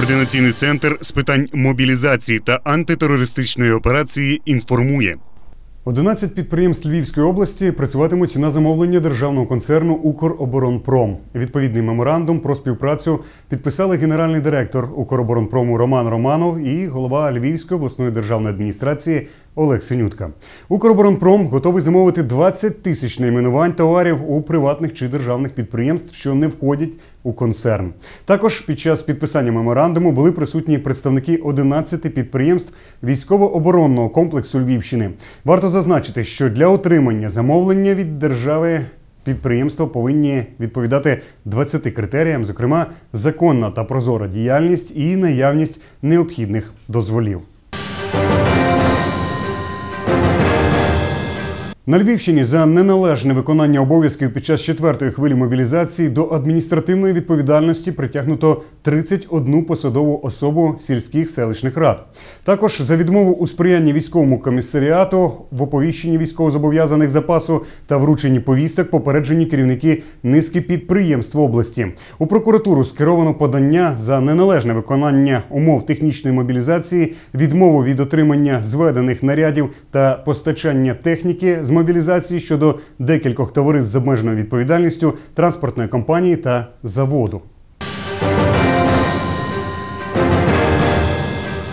Координаційний центр з питань мобілізації та антитерористичної операції інформує. 11 підприємств Львівської області працюватимуть на замовлення державного концерну Укроборонпром. Відповідний меморандум про співпрацю підписали генеральний директор Укроборонпрому Роман Романов і голова Львівської обласної державної адміністрації Олег Синютка. Укроборонпром готовий замовити 20 тисяч найменувань товарів у приватних чи державних підприємств, що не входять у концерн. Також під час підписання меморандуму були присутні представники 11 підприємств військово-оборонного комплексу Львівщини. Варто зазначити, що для отримання замовлення від держави. Підприємства повинні відповідати 20 критеріям, зокрема, законна та прозора діяльність і наявність необхідних дозволів. На Львівщині за неналежне виконання обов'язків під час четвертої хвилі мобілізації до адміністративної відповідальності притягнуто 31 посадову особу сільських селищних рад. Також за відмову у сприянні військовому комісаріату в оповіщенні військовозобов'язаних запасу та врученні повісток попереджені керівники низки підприємств області. У прокуратуру скеровано подання за неналежне виконання умов технічної мобілізації, відмову від отримання зведених нарядів та постачання техніки з мобілізації щодо декількох товариств з обмеженою відповідальністю, транспортної компанії та заводу.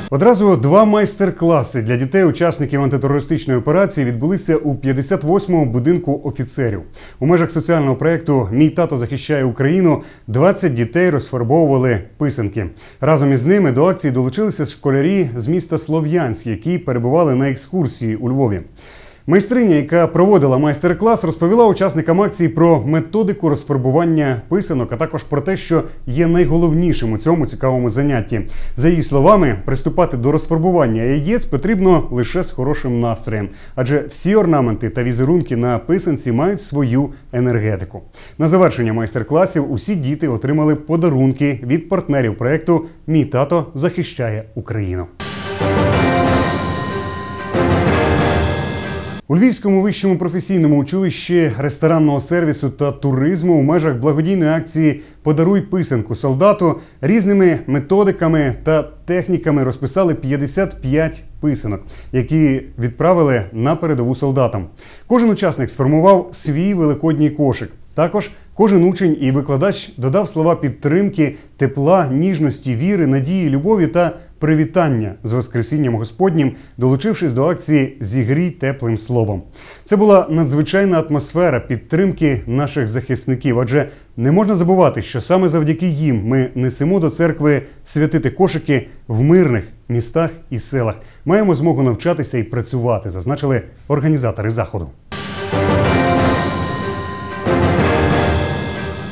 Одразу два майстер-класи для дітей-учасників антитерористичної операції відбулися у 58-му будинку офіцерів. У межах соціального проєкту Мій тато захищає Україну 20 дітей розфарбовували писанки. Разом із ними до акції долучилися школярі з міста Слов'янськ, які перебували на екскурсії у Львові. Майстриня, яка проводила майстер-клас, розповіла учасникам акції про методику розфарбування писанок, а також про те, що є найголовнішим у цьому цікавому занятті. За її словами, приступати до розфарбування яєць потрібно лише з хорошим настроєм, адже всі орнаменти та візерунки на писанці мають свою енергетику. На завершення майстер-класів усі діти отримали подарунки від партнерів проекту Мій тато захищає Україну. У Львівському вищому професійному училищі ресторанного сервісу та туризму у межах благодійної акції Подаруй писанку солдату різними методиками та техніками розписали 55 писанок, які відправили на передову солдатам. Кожен учасник сформував свій великодній кошик. Також кожен учень і викладач додав слова підтримки, тепла, ніжності, віри, надії, любові та привітання з Воскресінням Господнім, долучившись до акції Зігрій теплим словом. Це була надзвичайна атмосфера підтримки наших захисників, адже не можна забувати, що саме завдяки їм ми несемо до церкви святити кошики в мирних містах і селах. Маємо змогу навчатися і працювати, зазначили організатори заходу.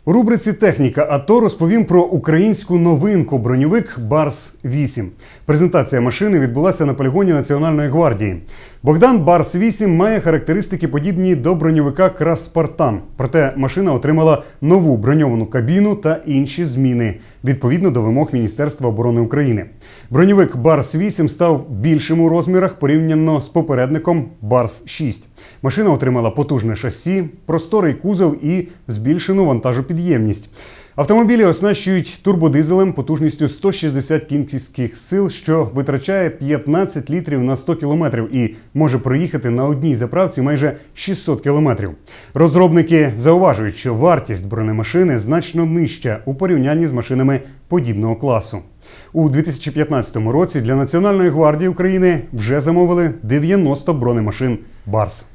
У рубриці Техніка АТО розповім про українську новинку броньовик Барс 8. Презентація машини відбулася на полігоні Національної гвардії. Богдан Барс 8 має характеристики подібні до броньовика Краспартан. Проте машина отримала нову броньовану кабіну та інші зміни відповідно до вимог Міністерства оборони України. Броньовик Барс 8 став більшим у розмірах порівняно з попередником Барс 6. Машина отримала потужне шасі, просторий кузов і збільшену вантажопідємність. Автомобілі оснащують турбодизелем потужністю 160 кінських сил, що витрачає 15 літрів на 100 кілометрів і може проїхати на одній заправці майже 600 кілометрів. Розробники зауважують, що вартість бронемашини значно нижча у порівнянні з машинами подібного класу. У 2015 році для Національної гвардії України вже замовили 90 бронемашин Барс.